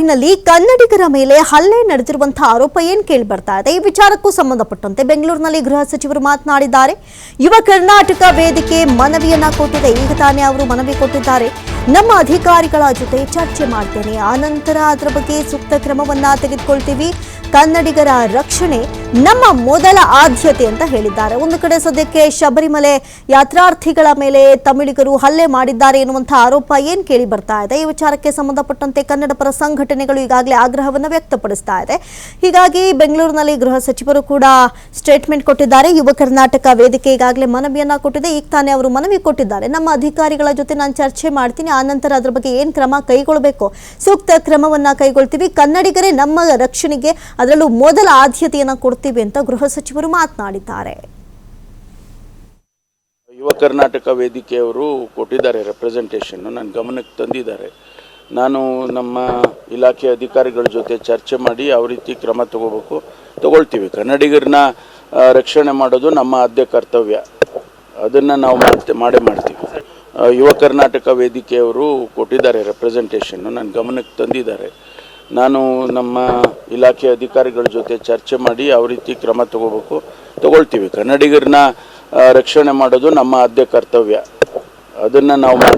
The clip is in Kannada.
ನಾಡಿನಲ್ಲಿ ಕನ್ನಡಿಗರ ಮೇಲೆ ಹಲ್ಲೆ ನಡೆದಿರುವಂತಹ ಆರೋಪ ಏನ್ ಕೇಳಿ ಬರ್ತಾ ಇದೆ? ಈ ವಿಚಾರಕ್ಕೂ ಸಂಬಂಧಪಟ್ಟಂತೆ ಬೆಂಗಳೂರಿನಲ್ಲಿ ಗೃಹ ಸಚಿವರು ಮಾತನಾಡಿದ್ದಾರೆ. ಯುವ ಕರ್ನಾಟಕ ವೇದಿಕೆ ಮನವಿಯನ್ನ ಕೊಟ್ಟಿದೆ. ಈಗ ತಾನೇ ಅವರು ಮನವಿ ಕೊಟ್ಟಿದ್ದಾರೆ. ನಮ್ಮ ಅಧಿಕಾರಿಗಳ ಜೊತೆ ಚರ್ಚೆ ಮಾಡ್ತೇನೆ. ಆನಂತರ ಅದರ ಬಗ್ಗೆ ಸೂಕ್ತ ಕ್ರಮವನ್ನ ತೆಗೆದುಕೊಳ್ತೀವಿ. ಕನ್ನಡಿಗರ ರಕ್ಷಣೆ ನಮ್ಮ ಮೊದಲ ಆದ್ಯತೆ ಅಂತ ಹೇಳಿದ್ದಾರೆ. ಒಂದು ಕಡೆ ಸದ್ಯಕ್ಕೆ ಶಬರಿಮಲೆ ಯಾತ್ರಾರ್ಥಿಗಳ ಮೇಲೆ ತಮಿಳಿಗರು ಹಲ್ಲೆ ಮಾಡಿದ್ದಾರೆ ಎನ್ನುವಂತಹ ಆರೋಪ ಏನ್ ಕೇಳಿ ಬರ್ತಾ ಇದೆ? ಈ ವಿಚಾರಕ್ಕೆ ಸಂಬಂಧಪಟ್ಟಂತೆ ಕನ್ನಡ ಪರ ಸಂಘಟನೆಗಳು ಈಗಾಗಲೇ ಆಗ್ರಹವನ್ನು ವ್ಯಕ್ತಪಡಿಸ್ತಾ ಇದೆ. ಹೀಗಾಗಿ ಬೆಂಗಳೂರಿನಲ್ಲಿ ಗೃಹ ಸಚಿವರು ಕೂಡ ಸ್ಟೇಟ್ಮೆಂಟ್ ಕೊಟ್ಟಿದ್ದಾರೆ. ಯುವ ಕರ್ನಾಟಕ ವೇದಿಕೆ ಈಗಾಗಲೇ ಮನವಿಯನ್ನ ಕೊಟ್ಟಿದೆ. ಈಗ ತಾನೇ ಅವರು ಮನವಿ ಕೊಟ್ಟಿದ್ದಾರೆ. ನಮ್ಮ ಅಧಿಕಾರಿಗಳ ಜೊತೆ ನಾನು ಚರ್ಚೆ ಮಾಡ್ತೀನಿ. ಆ ನಂತರ ಅದ್ರ ಬಗ್ಗೆ ಏನ್ ಕ್ರಮ ಕೈಗೊಳ್ಳಬೇಕು ಸೂಕ್ತ ಕ್ರಮವನ್ನ ಕೈಗೊಳ್ತೀವಿ. ಕನ್ನಡಿಗರೇ ನಮ್ಮ ರಕ್ಷಣೆಗೆ ಅದರಲ್ಲೂ ಮೊದಲ ಆದ್ಯತೆಯನ್ನು ಕೊಡ್ತೀವಿ ಅಂತ ಗೃಹ ಸಚಿವರು ಮಾತನಾಡಿದ್ದಾರೆ. ಯುವ ಕರ್ನಾಟಕ ವೇದಿಕೆಯವರು ಕೊಟ್ಟಿದ್ದಾರೆ ರೆಪ್ರೆಸೆಂಟೇಷನ್ ನನ್ನ ಗಮನಕ್ಕೆ ತಂದಿದ್ದಾರೆ. ನಾನು ನಮ್ಮ ಇಲಾಖೆ ಅಧಿಕಾರಿಗಳ ಜೊತೆ ಚರ್ಚೆ ಮಾಡಿ ಯಾವ ರೀತಿ ಕ್ರಮ ತಗೋಬೇಕು ತಗೊಳ್ತೀವಿ. ಕನ್ನಡಿಗರನ್ನ ರಕ್ಷಣೆ ಮಾಡೋದು ನಮ್ಮ ಆದ್ಯ ಕರ್ತವ್ಯ. ಅದನ್ನು ನಾವು ಮಾಡ್ತೇ ಮಾಡೇ ಮಾಡ್ತೀವಿ. ಯುವ ಕರ್ನಾಟಕ ವೇದಿಕೆಯವರು ಕೊಟ್ಟಿದ್ದಾರೆ ರೆಪ್ರೆಸೆಂಟೇಷನ್ನು ನನ್ನ ಗಮನಕ್ಕೆ ತಂದಿದ್ದಾರೆ. ನಾನು ನಮ್ಮ ಇಲಾಖೆ ಅಧಿಕಾರಿಗಳ ಜೊತೆ ಚರ್ಚೆ ಮಾಡಿ ಯಾವ ರೀತಿ ಕ್ರಮ ತಗೋಬೇಕು, ತಗೊಳ್ತೀವಿ. ಕನ್ನಡಿಗರನ್ನ ರಕ್ಷಣೆ ಮಾಡೋದು ನಮ್ಮ ಆದ್ಯ ಕರ್ತವ್ಯ. ಅದನ್ನು ನಾವು